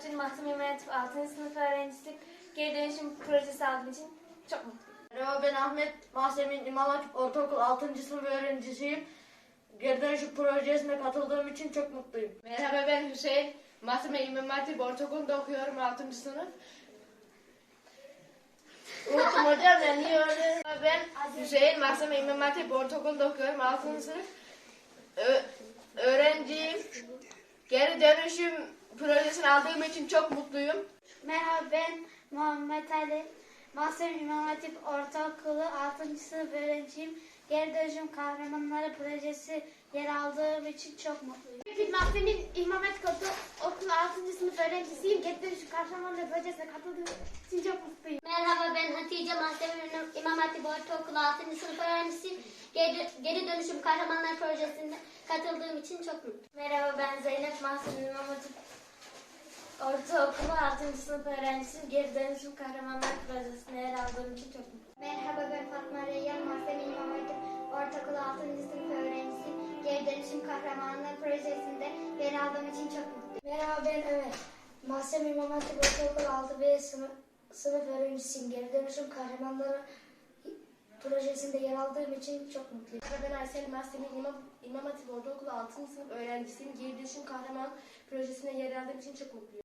Betül İmam Hatip 6. sınıf öğrencisiyim. Geri dönüşüm projesi aldığım için çok mutluyum. Merhaba ben Ahmet Mahsemin İmam Hatip Ortaokul 6. sınıf öğrencisiyim. Geri dönüşüm projesine katıldığım için çok mutluyum. Merhaba ben Hüseyin. Mahseme İmam Hatip Ortaokulu'nda okuyorum 6. sınıf. Unuttum hocam ben niye öyle? Ben Hüseyin Mahseme İmam Hatip Ortaokulu'nda okuyorum 6. sınıf. Ö- öğrenciyim. Geri dönüşüm projesini aldığım için çok mutluyum. Merhaba ben Muhammed Ali. Mahsem İmam Hatip Ortaokulu 6. sınıf öğrenciyim. Geri dönüşüm kahramanları projesi yer aldığım için çok mutluyum. Betül Mahsem'in İmam Hatip Okulu 6. sınıf öğrencisiyim. Geri dönüşüm kahramanları projesine katıldığım için çok mutluyum. Merhaba ben Hatice Hatip Ortaokulu 6. sınıf öğrencisiyim. Geri, geri dönüşüm kahramanlar projesine katıldığım için çok mutluyum. Merhaba ben Zeynep Mahsum İmam Hatip Ortaokulu 6. sınıf öğrencisiyim. Geri dönüşüm kahramanlar projesine yer aldığım için çok mutluyum. Merhaba ben Fatma Reyyan Mahsemi İmam Hatip Ortaokulu 6. sınıf öğrencisiyim. Geri dönüşüm kahramanlar projesinde yer aldığım için çok mutluyum. Merhaba ben Ömer. Mahsem İmam Hatip Ortaokulu 6B sınıf, sınıf öğrencisiyim. Geri dönüşüm kahramanları projesinde yer aldığım için çok mutluyum. Ben Aysel Mahseme İmam, İmam Hatip Ortaokulu 6. sınıf öğrencisiyim. Geri kahraman projesine yer aldığım için çok mutluyum.